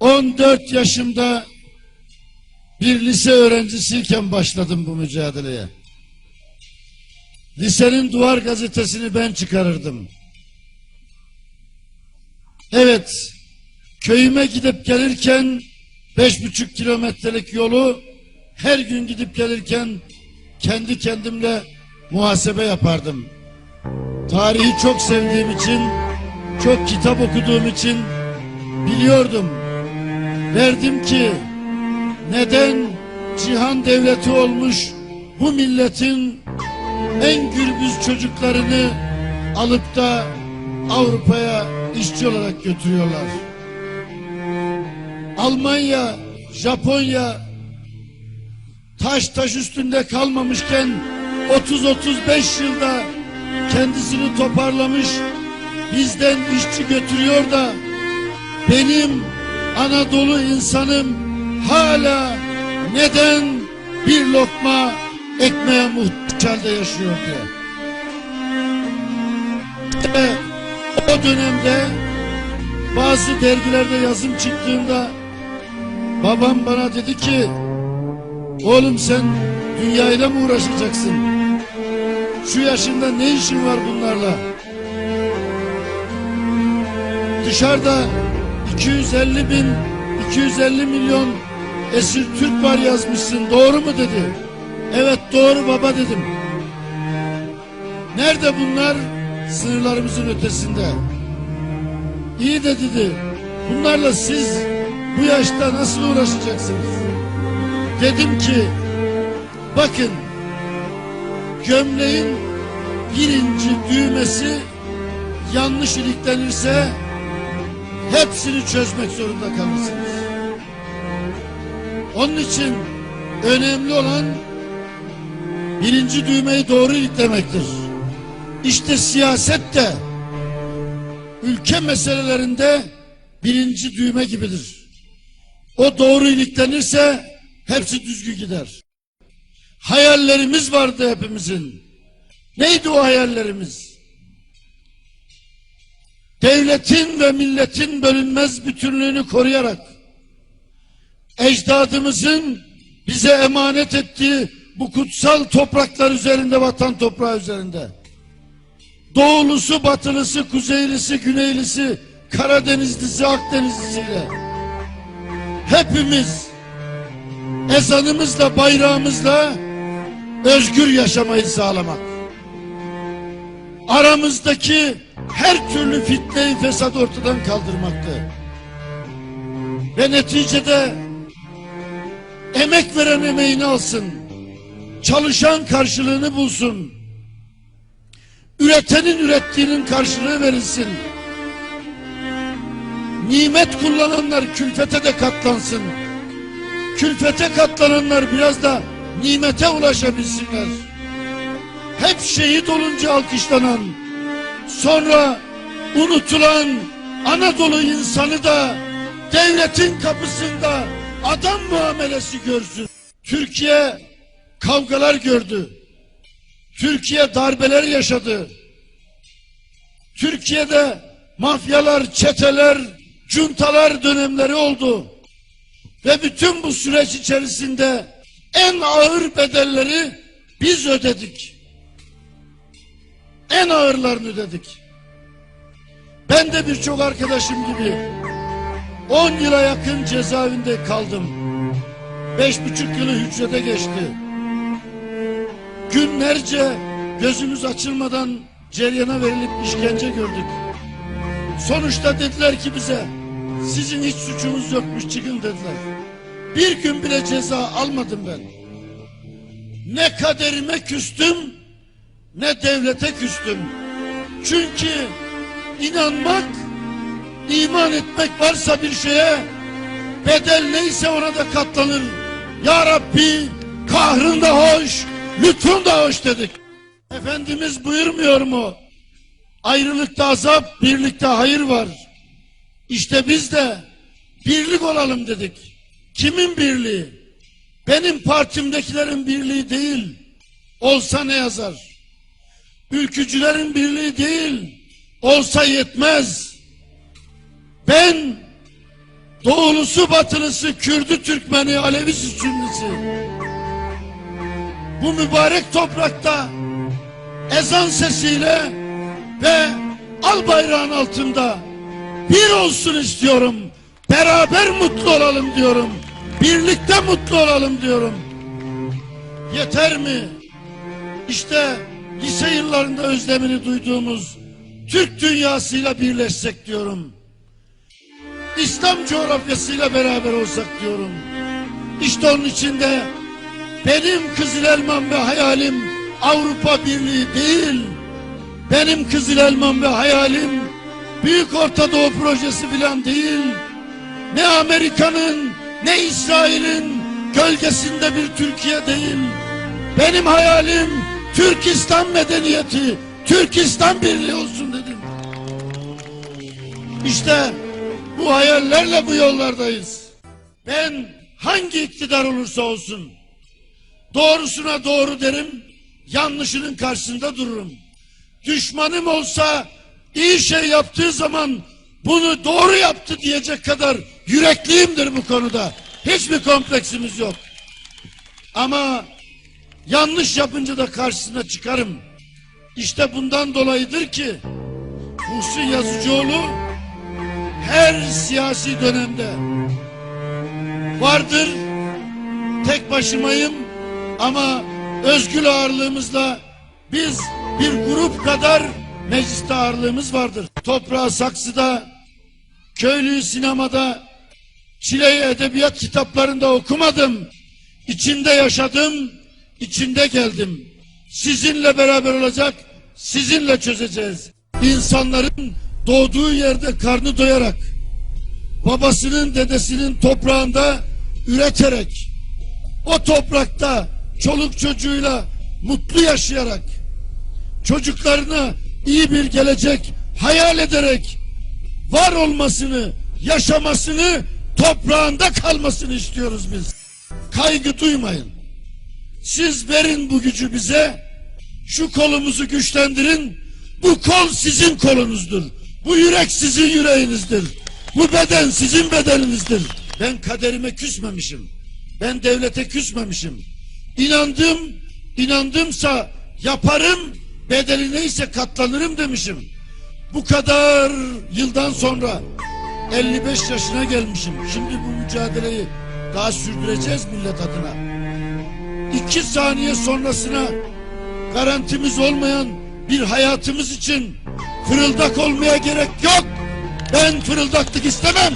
14 yaşımda bir lise öğrencisiyken başladım bu mücadeleye. Lisenin duvar gazetesini ben çıkarırdım. Evet, köyüme gidip gelirken beş buçuk kilometrelik yolu her gün gidip gelirken kendi kendimle muhasebe yapardım. Tarihi çok sevdiğim için, çok kitap okuduğum için biliyordum. Derdim ki neden cihan devleti olmuş bu milletin en gürbüz çocuklarını alıp da Avrupa'ya işçi olarak götürüyorlar. Almanya, Japonya taş taş üstünde kalmamışken 30-35 yılda kendisini toparlamış bizden işçi götürüyor da benim Anadolu insanım hala neden bir lokma ekmeğe muhtaç yaşıyor diye. İşte o dönemde bazı dergilerde yazım çıktığında babam bana dedi ki oğlum sen dünyayla mı uğraşacaksın? Şu yaşında ne işin var bunlarla? Dışarıda 250 bin, 250 milyon esir Türk var yazmışsın. Doğru mu dedi. Evet doğru baba dedim. Nerede bunlar? Sınırlarımızın ötesinde. İyi de dedi. Bunlarla siz bu yaşta nasıl uğraşacaksınız? Dedim ki bakın gömleğin birinci düğmesi yanlış iliklenirse hepsini çözmek zorunda kalırsınız. Onun için önemli olan birinci düğmeyi doğru iliklemektir. İşte siyaset de ülke meselelerinde birinci düğme gibidir. O doğru iliklenirse hepsi düzgün gider. Hayallerimiz vardı hepimizin. Neydi o hayallerimiz? Devletin ve milletin bölünmez bütünlüğünü koruyarak ecdadımızın bize emanet ettiği bu kutsal topraklar üzerinde vatan toprağı üzerinde. Doğulusu batılısı kuzeylisi güneylisi Karadenizlisi Akdenizlisiyle hepimiz ezanımızla bayrağımızla özgür yaşamayı sağlamak. Aramızdaki her türlü fitneyi fesat ortadan kaldırmaktı. Ve neticede emek veren emeğini alsın. Çalışan karşılığını bulsun. Üretenin ürettiğinin karşılığı verilsin. Nimet kullananlar külfete de katlansın. Külfete katlananlar biraz da nimete ulaşabilsinler. Hep şehit olunca alkışlanan, sonra unutulan Anadolu insanı da devletin kapısında adam muamelesi görsün. Türkiye kavgalar gördü. Türkiye darbeler yaşadı. Türkiye'de mafyalar, çeteler, cuntalar dönemleri oldu. Ve bütün bu süreç içerisinde en ağır bedelleri biz ödedik en ağırlarını ödedik. Ben de birçok arkadaşım gibi 10 yıla yakın cezaevinde kaldım. Beş buçuk yılı hücrede geçti. Günlerce gözümüz açılmadan ceryana verilip işkence gördük. Sonuçta dediler ki bize sizin hiç suçunuz yokmuş çıkın dediler. Bir gün bile ceza almadım ben. Ne kaderime küstüm ne devlete küstüm. Çünkü inanmak, iman etmek varsa bir şeye bedel neyse ona da katlanır. Ya Rabbi kahrın da hoş, lütfun da hoş dedik. Efendimiz buyurmuyor mu? Ayrılıkta azap, birlikte hayır var. İşte biz de birlik olalım dedik. Kimin birliği? Benim partimdekilerin birliği değil. Olsa ne yazar? Ülkücülerin birliği değil olsa yetmez. Ben Doğulusu batılısı, Kürdü Türkmeni, Alevisi Sünnisi. Bu mübarek toprakta ezan sesiyle ve al bayrağın altında bir olsun istiyorum. Beraber mutlu olalım diyorum. Birlikte mutlu olalım diyorum. Yeter mi? İşte lise yıllarında özlemini duyduğumuz Türk dünyasıyla birleşsek diyorum. İslam coğrafyasıyla beraber olsak diyorum. İşte onun içinde benim Kızıl Elmam ve hayalim Avrupa Birliği değil. Benim Kızıl Elmam ve hayalim Büyük Orta Doğu Projesi filan değil. Ne Amerika'nın ne İsrail'in gölgesinde bir Türkiye değil. Benim hayalim Türkistan medeniyeti, Türkistan birliği olsun dedim. İşte bu hayallerle bu yollardayız. Ben hangi iktidar olursa olsun doğrusuna doğru derim, yanlışının karşısında dururum. Düşmanım olsa iyi şey yaptığı zaman bunu doğru yaptı diyecek kadar yürekliyimdir bu konuda. Hiçbir kompleksimiz yok. Ama yanlış yapınca da karşısına çıkarım. İşte bundan dolayıdır ki Muhsin Yazıcıoğlu her siyasi dönemde vardır. Tek başımayım ama özgül ağırlığımızla biz bir grup kadar mecliste ağırlığımız vardır. Toprağı saksıda, köylüyü sinemada, çileyi edebiyat kitaplarında okumadım. İçinde yaşadım, içinde geldim. Sizinle beraber olacak, sizinle çözeceğiz. İnsanların doğduğu yerde karnı doyarak, babasının dedesinin toprağında üreterek, o toprakta çoluk çocuğuyla mutlu yaşayarak, çocuklarına iyi bir gelecek hayal ederek, var olmasını, yaşamasını, toprağında kalmasını istiyoruz biz. Kaygı duymayın. Siz verin bu gücü bize, şu kolumuzu güçlendirin, bu kol sizin kolunuzdur. Bu yürek sizin yüreğinizdir. Bu beden sizin bedeninizdir. Ben kaderime küsmemişim. Ben devlete küsmemişim. İnandım, inandımsa yaparım, bedeli neyse katlanırım demişim. Bu kadar yıldan sonra 55 yaşına gelmişim. Şimdi bu mücadeleyi daha sürdüreceğiz millet adına. İki saniye sonrasına garantimiz olmayan bir hayatımız için fırıldak olmaya gerek yok. Ben fırıldaklık istemem.